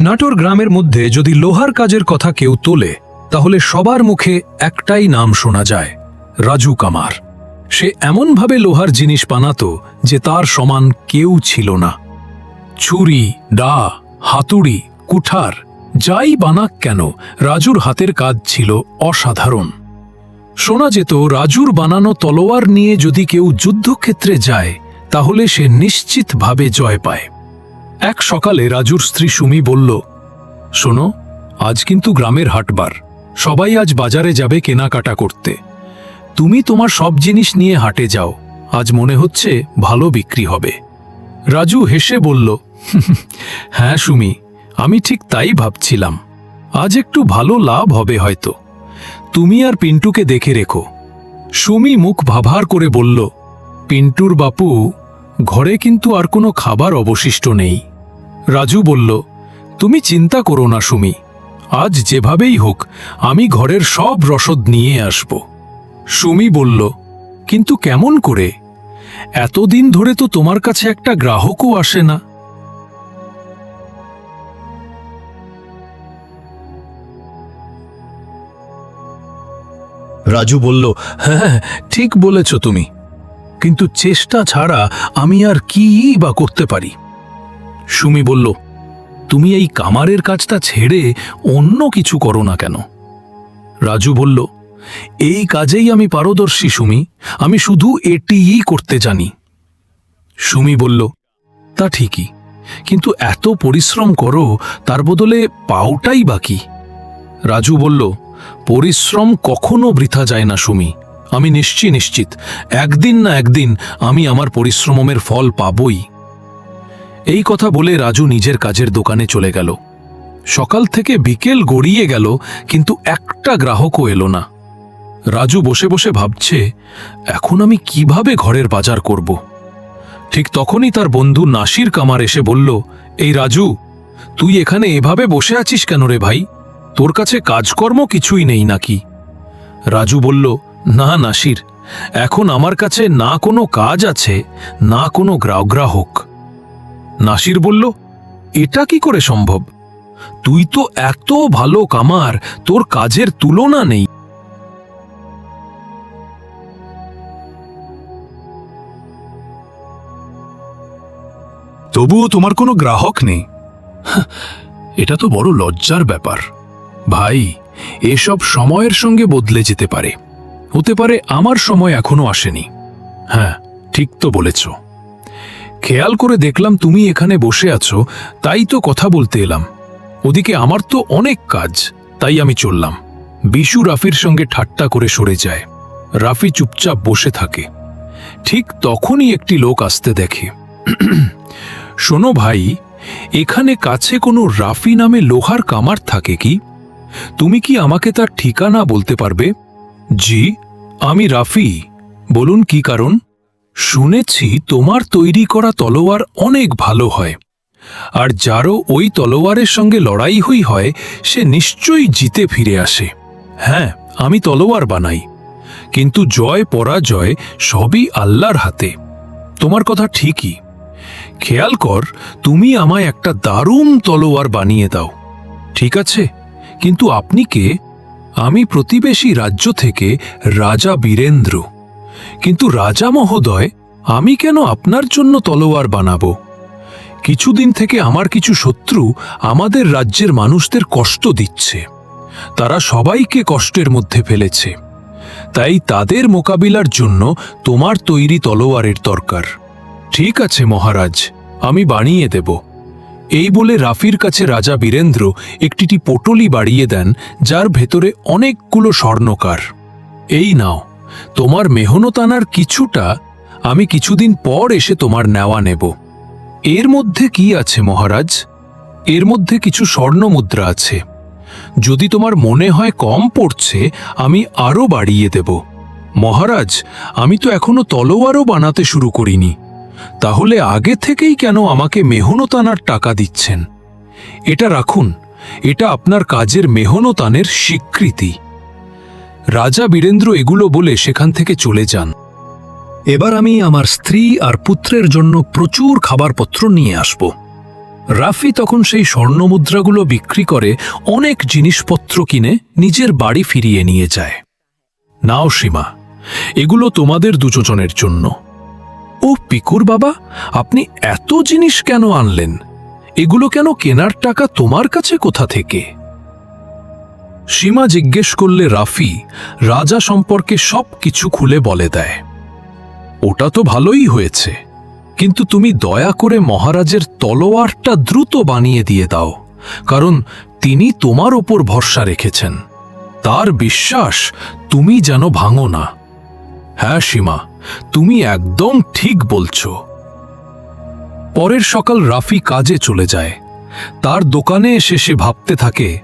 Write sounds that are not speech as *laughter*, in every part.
নাটোর গ্রামের মধ্যে যদি লোহার কাজের কথা কেউ তোলে, তাহলে সবার মুখে একটাই নাম শোনা যায়, রাজু কামার। সে এমনভাবে লোহার জিনিস বানাতো যে তার সমান কেউ ছিল না। ছুরি, ডা, হাতুড়ি, কুঠার, যাই বানাক কেন, রাজুর হাতের কাজ ছিল অসাধারণ। শোনা যেত, রাজুর বানানো তলোয়ার নিয়ে যদি কেউ যুদ্ধক্ষেত্রে যায় তাহলে সে নিশ্চিতভাবে জয় পায়। এক সকালে রাজুর স্ত্রী সুমি বলল, শোনো, আজ কিন্তু গ্রামের হাটবার। সবাই আজ বাজারে যাবে কেনাকাটা করতে। তুমি তোমার সব জিনিস নিয়ে হাটে যাও। আজ মনে হচ্ছে ভালো বিক্রি হবে। রাজু হেসে বলল *laughs* হ্যাঁ সুমি, আমি ঠিক তাই ভাবছিলাম। আজ একটু ভালো লাভ হবে হয়তো। তুমি আর পিন্টুকে দেখে রেখো। সুমি মুখ ভাভার করে বলল পিন্টুর বাপু ঘরে কিন্তু আর কোনো খাবার অবশিষ্ট নেই। রাজু বলল, তুমি চিন্তা করো না সুমি, আজ যেভাবেই হোক আমি ঘরের সব রসদ নিয়ে আসব। সুমি বলল, কিন্তু কেমন করে? এতদিন ধরে তো তোমার কাছে একটা গ্রাহকও আসে না। রাজু বলল হ্যাঁ ঠিক বলেছ তুমি। কিন্তু চেষ্টা ছাড়া আমি আর কি বা করতে পারি? সুমি বলল, তুমি এই কামারের কাজটা ছেড়ে অন্য কিছু করো না কেন? রাজু বলল, এই কাজেই আমি পারদর্শী, সুমি। আমি শুধু এটিই করতে জানি। সুমি বলল, তা ঠিকই। কিন্তু এত পরিশ্রম করো, তার বদলে পাওটাই বাকি রাজু বলল, পরিশ্রম কখনো বৃথা যায় না, সুমি। আমি নিশ্চিত নিশ্চিত, একদিন না একদিন আমি আমার পরিশ্রমের ফল পাবই। এই কথা বলে রাজু নিজের কাজের দোকানে চলে গেল। সকাল থেকে বিকেল গড়িয়ে গেল, কিন্তু একটা গ্রাহকও এলো না। রাজু বসে বসে ভাবছে, এখন আমি কীভাবে ঘরের বাজার করব? ঠিক তখনই তার বন্ধু নাসির কামার এসে বলল, এই রাজু, তুই এখানে এভাবে বসে আছিস কেন রে ভাই? তোর কাছে কাজকর্ম কিছুই নেই নাকি? রাজু বলল না নাসির এখন আমার কাছে না কোনো কাজ আছে না কোনো গ্রা- গ্রাহক। নাসির বলল এটা কি করে সম্ভব? তুই তো এত ভালো কামার তোর কাজের তুলনা নেই। তবুও তোমার কোনো গ্রাহক নেই? এটা তো বড় লজ্জার ব্যাপার। ভাই এসব সময়ের সঙ্গে বদলে যেতে পারে। হতে পারে আমার সময় এখনও আসেনি। হ্যাঁ ঠিক তো বলেছ। খেয়াল করে দেখলাম তুমি এখানে বসে আছো, তাই তো কথা বলতে এলাম। ওদিকে আমার তো অনেক কাজ, তাই আমি চললাম। বিশু রাফির সঙ্গে ঠাট্টা করে সরে যায়। রাফি চুপচাপ বসে থাকে। ঠিক তখনই একটি লোক আসতে দেখে। *clears throat* শোনো ভাই, এখানে কাছে কোনো রাফি নামে লোহার কামার থাকে কি? তুমি কি আমাকে তার ঠিকানা বলতে পারবে? জি, আমি রাফি। বলুন কি কারণ? শুনেছি তোমার তৈরি করা তলোয়ার অনেক ভালো হয়। আর যারও ওই তলোয়ারের সঙ্গে লড়াই হই হয়, সে নিশ্চয়ই জিতে ফিরে আসে। হ্যাঁ আমি তলোয়ার বানাই। কিন্তু জয় পরাজয় সবই আল্লাহর হাতে। তোমার কথা ঠিকই। খেয়াল কর, তুমি আমায় একটা দারুণ তলোয়ার বানিয়ে দাও। ঠিক আছে? কিন্তু আপনি কে? আমি প্রতিবেশী রাজ্য থেকে রাজা বীরেন্দ্র। কিন্তু রাজা মহোদয়, আমি কেন আপনার জন্য তলোয়ার বানাবো? কিছুদিন থেকে আমার কিছু শত্রু আমাদের রাজ্যের মানুষদের কষ্ট দিচ্ছে। তারা সবাইকে কষ্টের মধ্যে ফেলেছে। তাই তাদের মোকাবিলার জন্য তোমার তৈরি তলোয়ারের দরকার। ঠিক আছে মহারাজ, আমি বানিয়ে দেব। এই বলে রাফির কাছে রাজা বীরেন্দ্র একটিটি পটলি বাড়িয়ে দেন, যার ভেতরে অনেকগুলো স্বর্ণকার। এই নাও, তোমার মেহনতানার কিছুটা আমি কিছুদিন পর এসে তোমার নেওয়া নেব। এর মধ্যে কি আছে মহারাজ? এর মধ্যে কিছু স্বর্ণ মুদ্রা আছে। যদি তোমার মনে হয় কম পড়ছে, আমি আরও বাড়িয়ে দেব। মহারাজ, আমি তো এখনও তলোয়ারও বানাতে শুরু করিনি। তাহলে আগে থেকেই কেন আমাকে মেহনতানার টাকা দিচ্ছেন? এটা রাখুন, এটা আপনার কাজের মেহনতানের স্বীকৃতি। রাজা বীরেন্দ্র এগুলো বলে সেখান থেকে চলে যান। এবার আমি আমার স্ত্রী আর পুত্রের জন্য প্রচুর খাবারপত্র নিয়ে আসব। রাফি তখন সেই স্বর্ণমুদ্রাগুলো বিক্রি করে অনেক জিনিসপত্র কিনে নিজের বাড়ি ফিরিয়ে নিয়ে যায়। নাও সীমা, এগুলো তোমাদের দুজনের জন্য। ও পিকুর বাবা, আপনি এত জিনিস কেন আনলেন? এগুলো কেন কেনার টাকা তোমার কাছে কোথা থেকে? সীমা জিজ্ঞেস করলে রাফি রাজা সম্পর্কে সব কিছু খুলে বলে দেয়। ওটা তো ভালোই হয়েছে, কিন্তু তুমি দয়া করে মহারাজের তলোয়ারটা দ্রুত বানিয়ে দিয়ে দাও, কারণ তিনি তোমার ওপর ভরসা রেখেছেন। তার বিশ্বাস তুমি যেন ভাঙো না। হ্যাঁ সীমা তুমি একদম ঠিক বলছো। পরের সকাল রাফি কাজে চলে যায়। তার দোকানে এসে সে ভাবতে থাকে,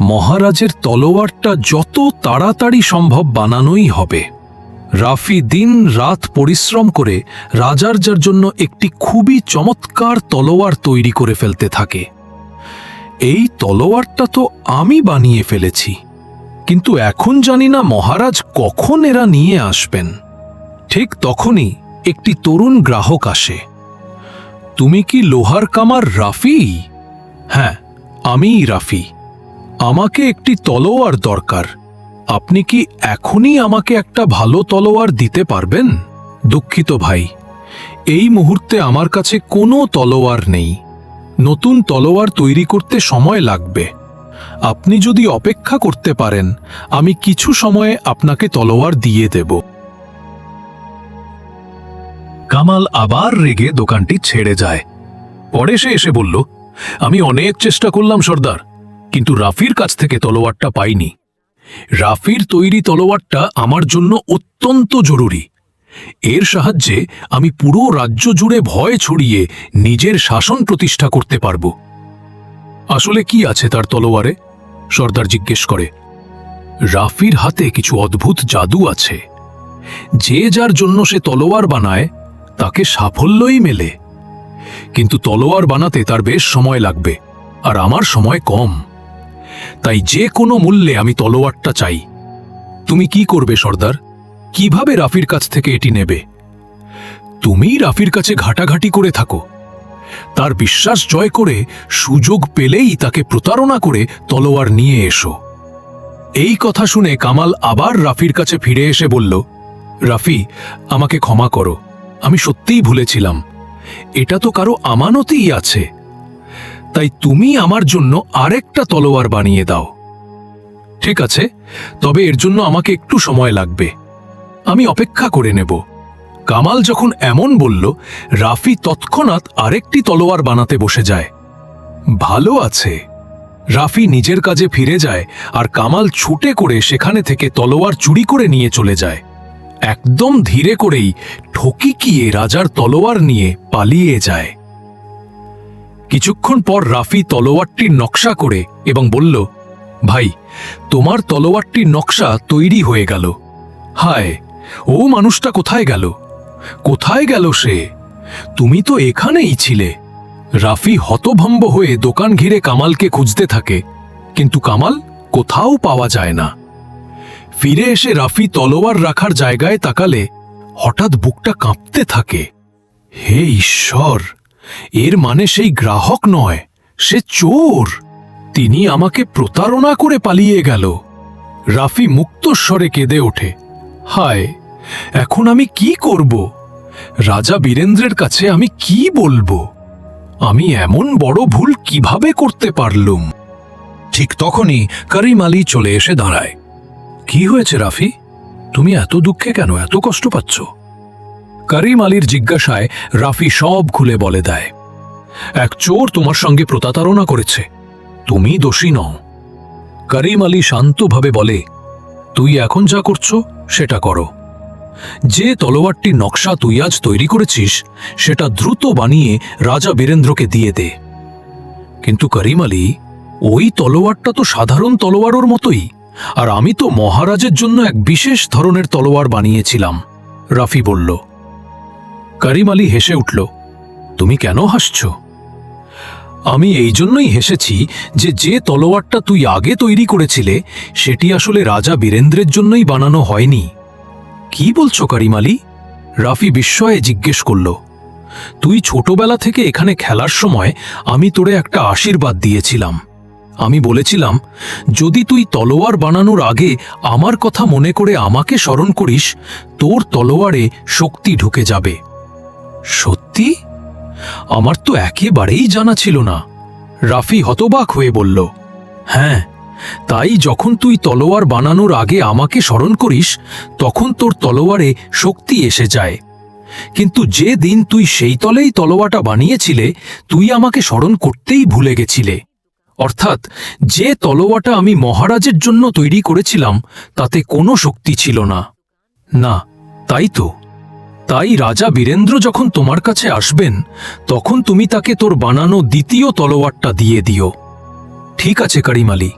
মহারাজের তলোয়ারটা যত তাড়াতাড়ি সম্ভব বানানোই হবে। রাফি দিন রাত পরিশ্রম করে রাজার যার জন্য একটি খুবই চমৎকার তলোয়ার তৈরি করে ফেলতে থাকে। এই তলোয়ারটা তো আমি বানিয়ে ফেলেছি। কিন্তু এখন জানি না মহারাজ কখন এরা নিয়ে আসবেন। ঠিক তখনই একটি তরুণ গ্রাহক আসে। তুমি কি লোহার কামার রাফি? হ্যাঁ আমিই রাফি। আমাকে একটি তলোয়ার দরকার। আপনি কি এখনই আমাকে একটা ভালো তলোয়ার দিতে পারবেন? দুঃখিত ভাই, এই মুহূর্তে আমার কাছে কোনো তলোয়ার নেই। নতুন তলোয়ার তৈরি করতে সময় লাগবে। আপনি যদি অপেক্ষা করতে পারেন, আমি কিছু সময়ে আপনাকে তলোয়ার দিয়ে দেব। কামাল আবার রেগে দোকানটি ছেড়ে যায়। পরে সে এসে বলল, আমি অনেক চেষ্টা করলাম, সর্দার, কিন্তু রাফির কাছ থেকে তলোয়ারটা পাইনি। রাফির তৈরি তলোয়ারটা আমার জন্য অত্যন্ত জরুরি। এর সাহায্যে আমি পুরো রাজ্য জুড়ে ভয় ছড়িয়ে নিজের শাসন প্রতিষ্ঠা করতে পারব। আসলে কি আছে তার তলোয়ারে? সর্দার জিজ্ঞেস করে। রাফির হাতে কিছু অদ্ভুত জাদু আছে। যে যার জন্য সে তলোয়ার বানায় তাকে সাফল্যই মেলে। কিন্তু তলোয়ার বানাতে তার বেশ সময় লাগবে, আর আমার সময় কম। তাই যে কোনো মূল্যে আমি তলোয়ারটা চাই। তুমি কি করবে, সর্দার? কীভাবে রাফির কাছ থেকে এটি নেবে? তুমি রাফির কাছে ঘাটাঘাটি করে থাকো। তার বিশ্বাস জয় করে সুযোগ পেলেই তাকে প্রতারণা করে তলোয়ার নিয়ে এসো। এই কথা শুনে কামাল আবার রাফির কাছে ফিরে এসে বলল, রাফি, আমাকে ক্ষমা করো। আমি সত্যিই ভুলেছিলাম। এটা তো কারও আমানতেই আছে। তাই তুমি আমার জন্য আরেকটা তলোয়ার বানিয়ে দাও। ঠিক আছে, তবে এর জন্য আমাকে একটু সময় লাগবে। আমি অপেক্ষা করে নেব। কামাল যখন এমন বলল, রাফি তৎক্ষণাৎ আরেকটি তলোয়ার বানাতে বসে যায়। ভালো আছে। রাফি নিজের কাজে ফিরে যায় আর কামাল ছুটে করে সেখানে থেকে তলোয়ার চুরি করে নিয়ে চলে যায়। একদম ধীরে করেই ঠকিকিয়ে রাজার তলোয়ার নিয়ে পালিয়ে যায়। কিছুক্ষণ পর রাফি তলোয়ারটির নকশা করে এবং বলল, ভাই, তোমার তলোয়ারটির নকশা তৈরি হয়ে গেল। হায়, ও মানুষটা কোথায় গেল? কোথায় গেল সে? তুমি তো এখানেই ছিলে। রাফি হতভম্ব হয়ে দোকান ঘিরে কামালকে খুঁজতে থাকে, কিন্তু কামাল কোথাও পাওয়া যায় না। ফিরে এসে রাফি তলোয়ার রাখার জায়গায় তাকালে হঠাৎ বুকটা কাঁপতে থাকে। হে ঈশ্বর, এর মানে সেই গ্রাহক নয়, সে চোর। তিনি আমাকে প্রতারণা করে পালিয়ে গেল। রাফি মুক্তস্বরে কেঁদে ওঠে। হায়, এখন আমি কি করব? রাজা বীরেন্দ্রের কাছে আমি কি বলব? আমি এমন বড় ভুল কীভাবে করতে পারলুম? ঠিক তখনই করিম আলী চলে এসে দাঁড়ায়। কি হয়েছে, রাফি? তুমি এত দুঃখে কেন? এত কষ্ট পাচ্ছ? করিম আলীর জিজ্ঞাসায় রাফি সব খুলে বলে দেয়। এক চোর তোমার সঙ্গে প্রতারণা করেছে। তুমি দোষী নও। করিম আলী শান্তভাবে বলে, তুই এখন যা করছ, সেটা করো। যে তলোয়ারটির নকশা তুই আজ তৈরি করেছিস, সেটা দ্রুত বানিয়ে রাজা বীরেন্দ্রকে দিয়ে দে। কিন্তু করিম আলী, ওই তলোয়ারটা তো সাধারণ তলোয়ারোর মতোই। আর আমি তো মহারাজের জন্য এক বিশেষ ধরনের তলোয়ার বানিয়েছিলাম। রাফি বলল, করিম আলী হেসে উঠল, তুমি কেন হাসছ? আমি এই জন্যই হেসেছি যে যে তলোয়ারটা তুই আগে তৈরি করেছিলে, সেটি আসলে রাজা বীরেন্দ্রের জন্যই বানানো হয়নি। কি বলছো করিম আলী? রাফি বিস্ময়ে জিজ্ঞেস করল, তুই ছোটবেলা থেকে এখানে খেলার সময় আমি তোরে একটা আশীর্বাদ দিয়েছিলাম। আমি বলেছিলাম, যদি তুই তলোয়ার বানানোর আগে আমার কথা মনে করে আমাকে স্মরণ করিস, তোর তলোয়ারে শক্তি ঢুকে যাবে। সত্যি? আমার তো একেবারেই জানা ছিল না। রাফি হতবাক হয়ে বলল হ্যাঁ তাই যখন তুই তলোয়ার বানানোর আগে আমাকে স্মরণ করিস, তখন তোর তলোয়ারে শক্তি এসে যায়। কিন্তু যে দিন তুই সেই তলেই তলোয়াটা বানিয়েছিলে, তুই আমাকে স্মরণ করতেই ভুলে গেছিলে। অর্থাৎ যে তলোয়াটা আমি মহারাজের জন্য তৈরি করেছিলাম, তাতে কোনো শক্তি ছিল না। না, তাই তো। তাই রাজা বীরেন্দ্র যখন তোমার কাছে আসবেন, তখন তুমি তাকে তোর বানানো দ্বিতীয় তলোয়ারটা দিয়ে দিও। ঠিক আছে করিম আলী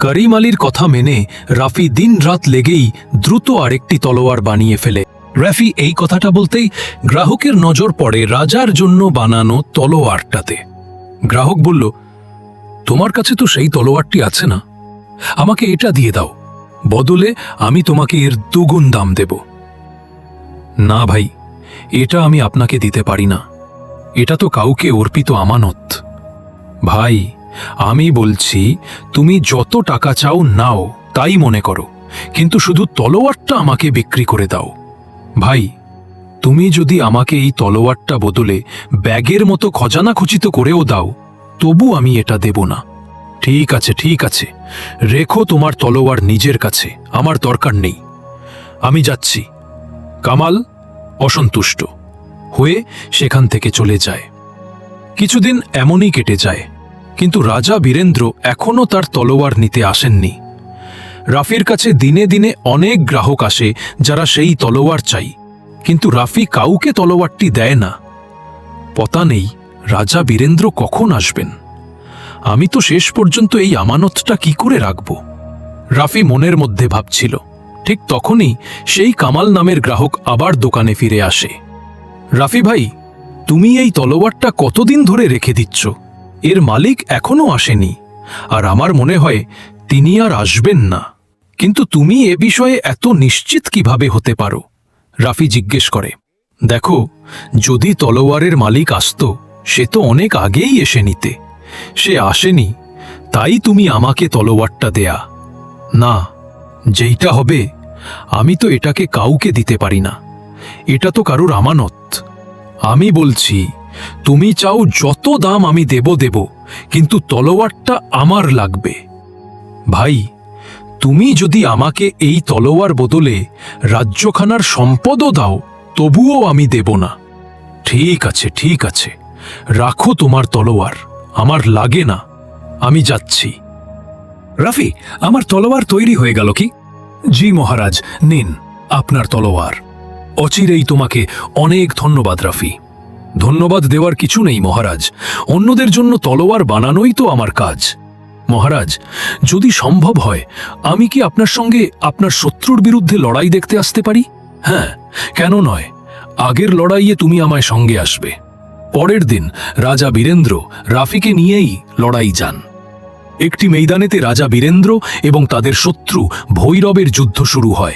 করিম আলীর কথা মেনে রাফি দিন রাত লেগেই দ্রুত আরেকটি তলোয়ার বানিয়ে ফেলে। রাফি এই কথাটা বলতেই গ্রাহকের নজর পড়ে রাজার জন্য বানানো তলোয়ারটাতে। গ্রাহক বলল তোমার কাছে তো সেই তলোয়ারটি আছে না। আমাকে এটা দিয়ে দাও। বদলে আমি তোমাকে এর দুগুণ দাম দেব। না ভাই, এটা আমি আপনাকে দিতে পারি না। এটা তো কাউকে অর্পিত আমানত। ভাই, আমি বলছি, তুমি যত টাকা চাও নাও, তাই মনে করো। কিন্তু শুধু তলোয়ারটা আমাকে বিক্রি করে দাও। ভাই, তুমি যদি আমাকে এই তলোয়ারটা বদলে ব্যাগের মতো খজানা খচিত করেও দাও তবু আমি এটা দেব না। ঠিক আছে ঠিক আছে। রেখো তোমার তলোয়ার নিজের কাছে, আমার দরকার নেই। আমি যাচ্ছি। কামাল অসন্তুষ্ট হয়ে সেখান থেকে চলে যায়। কিছুদিন এমনই কেটে যায়, কিন্তু রাজা বীরেন্দ্র এখনও তার তলোয়ার নিতে আসেননি। রাফির কাছে দিনে দিনে অনেক গ্রাহক আসে যারা সেই তলোয়ার চাই, কিন্তু রাফি কাউকে তলোয়ারটি দেয় না। পতা নেই। রাজা বীরেন্দ্র কখন আসবেন? আমি তো শেষ পর্যন্ত এই আমানতটা কি করে রাখব? রাফি মনের মধ্যে ভাবছিল, ঠিক তখনই সেই কামাল নামের গ্রাহক আবার দোকানে ফিরে আসে। রাফি ভাই, তুমি এই তলোয়ারটা কতদিন ধরে রেখে দিচ্ছ? এর মালিক এখনও আসেনি, আর আমার মনে হয় তিনি আর আসবেন না। কিন্তু তুমি এ বিষয়ে এত নিশ্চিত কীভাবে হতে পারো? রাফি জিজ্ঞেস করে, দেখো, যদি তলোয়ারের মালিক আসতো সে তো অনেক আগেই এসে নিতে। সে আসেনি, তাই তুমি আমাকে তলোয়ারটা দেয়া। না, যেইটা হবে, আমি তো এটাকে কাউকে দিতে পারি না। এটা তো কারুর আমানত। আমি বলছি, তুমি চাও যত দাম আমি দেব দেব, কিন্তু তলোয়ারটা আমার লাগবে। ভাই, তুমি যদি আমাকে এই তলোয়ার বদলে রাজ্যখানার সম্পদও দাও, তবুও আমি দেব না। ঠিক আছে ঠিক আছে। রাখো তোমার তলোয়ার, আমার লাগে না, আমি যাচ্ছি। রাফি, আমার তলোয়ার তৈরি হয়ে গেল কি? জি মহারাজ, নিন আপনার তলোয়ার। অচিরেই তোমাকে অনেক ধন্যবাদ, রাফি। ধন্যবাদ দেওয়ার কিছু নেই মহারাজ, অন্যদের জন্য তলোয়ার বানানোই তো আমার কাজ। মহারাজ, যদি সম্ভব হয়, আমি কি আপনার সঙ্গে আপনার শত্রুর বিরুদ্ধে লড়াই দেখতে আসতে পারি? হ্যাঁ কেন নয়, আগের লড়াইয়ে তুমি আমায় সঙ্গে আসবে। পরের দিন রাজা বীরেন্দ্র রাফিকে নিয়েই লড়াই যান। একটি মেইদানেতে রাজা বীরেন্দ্র এবং তাদের শত্রু ভৈরবের যুদ্ধ শুরু হয়।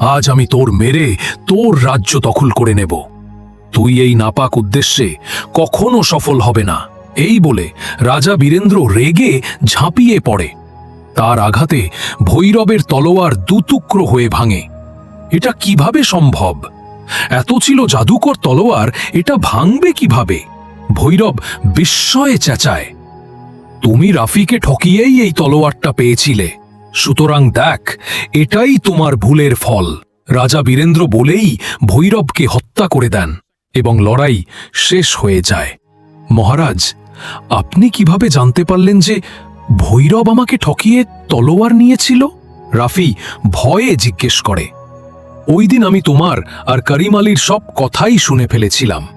আজ আমি তোর মেরে তোর রাজ্য দখল করে নেব। তুই এই নাপাক উদ্দেশ্যে কখনো সফল হবে না। এই বলে রাজা বীরেন্দ্র রেগে ঝাঁপিয়ে পড়ে। তার আঘাতে ভৈরবের তলোয়ার দুটুকরো হয়ে ভাঙে। এটা কীভাবে সম্ভব? এত ছিল জাদুকর তলোয়ার, এটা ভাঙবে কীভাবে? ভৈরব বিস্ময়ে চেঁচায়। তুমি রাফিকে ঠকিয়েই এই তলোয়ারটা পেয়েছিলে। সুতরাং দেখ, এটাই তোমার ভুলের ফল। রাজা বীরেন্দ্র বলেই ভৈরবকে হত্যা করে দেন এবং লড়াই শেষ হয়ে যায়। মহারাজ, আপনি কীভাবে জানতে পারলেন যে ভৈরব আমাকে ঠকিয়ে তলোয়ার নিয়েছিল? রাফি ভয়ে জিজ্ঞেস করে। ওই দিন আমি তোমার আর করিম আলীর সব কথাই শুনে ফেলেছিলাম।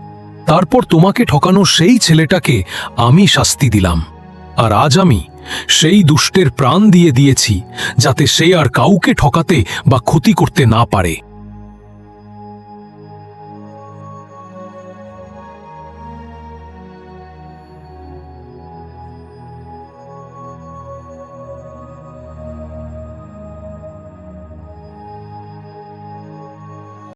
তারপর তোমাকে ঠকানো সেই ছেলেটাকে আমি শাস্তি দিলাম। আর আজ আমি সেই দুষ্টের প্রাণ দিয়ে দিয়েছি, যাতে সে আর কাউকে ঠকাতে বা ক্ষতি করতে না পারে।